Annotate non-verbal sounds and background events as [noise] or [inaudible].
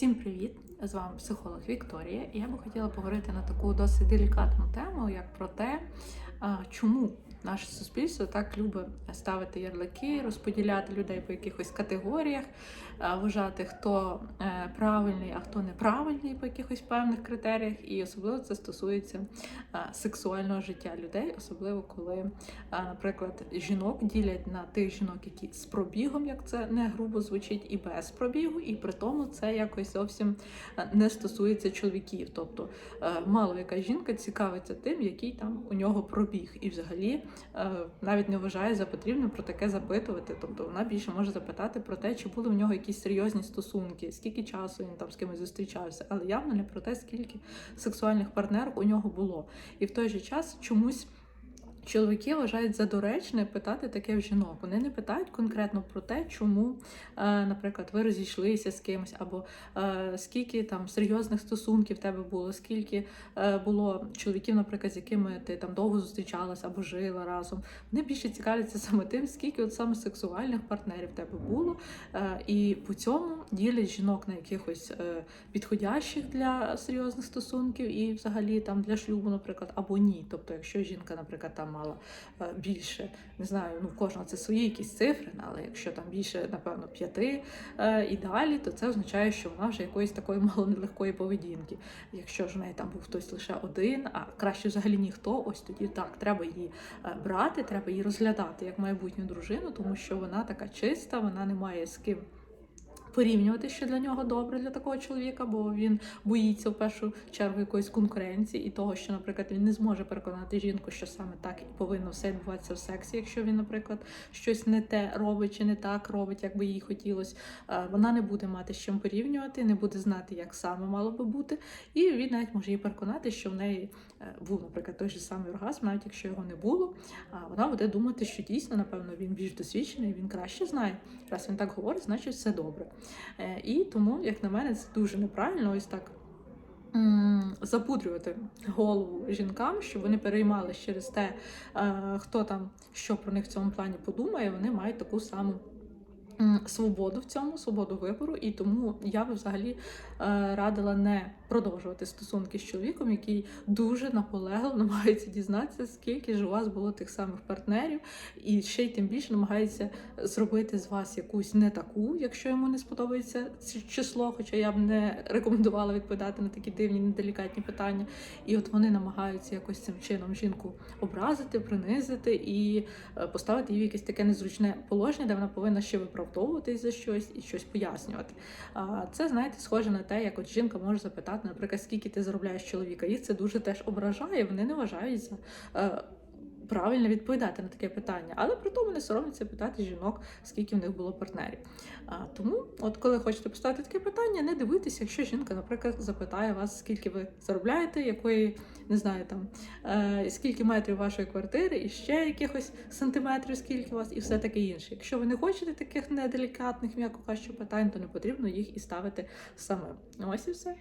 Всім привіт! З вами психолог Вікторія. І я би хотіла поговорити на таку досить делікатну тему, як про те, чому наше суспільство так любить ставити ярлики, розподіляти людей по якихось категоріях, вважати, хто е, правильний, а хто неправильний по якихось певних критеріях. І особливо це стосується сексуального життя людей, особливо коли, наприклад, жінок ділять на тих жінок, які з пробігом, як це не грубо звучить, і без пробігу, і при тому це якось зовсім е, не стосується чоловіків. Тобто е, мало яка жінка цікавиться тим, який там у нього пробіг, і взагалі е, навіть не вважає за потрібне про таке запитувати. Тобто вона більше може запитати про те, чи були в нього якісь серйозні стосунки, скільки часу він там з кимось зустрічався, але явно не про те, скільки сексуальних партнерок у нього було. І в той же час чомусь. Чоловіки вважають за доречне питати таке в жінок. Вони не питають конкретно про те, чому, е, наприклад, ви розійшлися з кимось, або е, скільки там серйозних стосунків в тебе було, скільки е, було чоловіків, наприклад, з якими ти там довго зустрічалась або жила разом. Вони більше цікавляться саме тим, скільки от саме сексуальних партнерів в тебе було. І по цьому ділять жінок на якихось підходящих для серйозних стосунків і взагалі там для шлюбу, наприклад, або ні. Тобто, якщо жінка, наприклад, там мала е, більше, не знаю, ну в кожного це свої якісь цифри, але якщо там більше, напевно, п'яти е, і далі, то це означає, що вона вже якоїсь такої [laughs] мало нелегкої поведінки. Якщо ж в неї там був хтось лише один, а краще взагалі ніхто, ось тоді так, треба її е, брати, треба її розглядати як майбутню дружину, тому що вона така чиста, вона не має з ким порівнювати, що для нього добре для такого чоловіка, бо він боїться в першу чергу якоїсь конкуренції і того, що, наприклад, він не зможе переконати жінку, що саме так і повинно все відбуватися в сексі, якщо він, наприклад, щось не те робить чи не так робить, як би їй хотілося. Вона не буде мати з чим порівнювати, не буде знати, як саме мало би бути, і він навіть може її переконати, що в неї е, був, наприклад, той же самий оргазм, навіть якщо його не було. Вона буде думати, що дійсно, напевно, він більш досвідчений, він краще знає. Раз він так говорить, значить все добре. Е, і тому, як на мене, це дуже неправильно ось так. Запудрювати голову жінкам, щоб вони переймались через те, е, хто там що про них в цьому плані подумає, вони мають таку саму свободу в цьому, свободу вибору, і тому я би взагалі е, радила не продовжувати стосунки з чоловіком, який дуже наполегливо намагається дізнатися, скільки ж у вас було тих самих партнерів, і ще й тим більше намагається зробити з вас якусь не таку, якщо йому не сподобається це число, хоча я б не рекомендувала відповідати на такі дивні, неделікатні питання. І от вони намагаються якось цим чином жінку образити, принизити і е, поставити її в якесь таке незручне положення, де вона повинна ще виправдовуватись за щось і щось пояснювати. Це знаєте, схоже на те, як от жінка може запитати наприклад, скільки ти заробляєш чоловіка. Їх це дуже теж ображає, вони не вважають за. Е, правильно відповідати на таке питання, але при тому не соромляться питати жінок, скільки в них було партнерів. А, Тому, от коли хочете поставити таке питання, не дивитися, якщо жінка, наприклад, запитає вас, скільки ви заробляєте, якої не знаю там е, скільки метрів вашої квартири, і ще якихось сантиметрів, скільки у вас, і все таке інше. Якщо ви не хочете таких неделікатних, м'яко кажучи, питань, то не потрібно їх і ставити самим. Ось і все.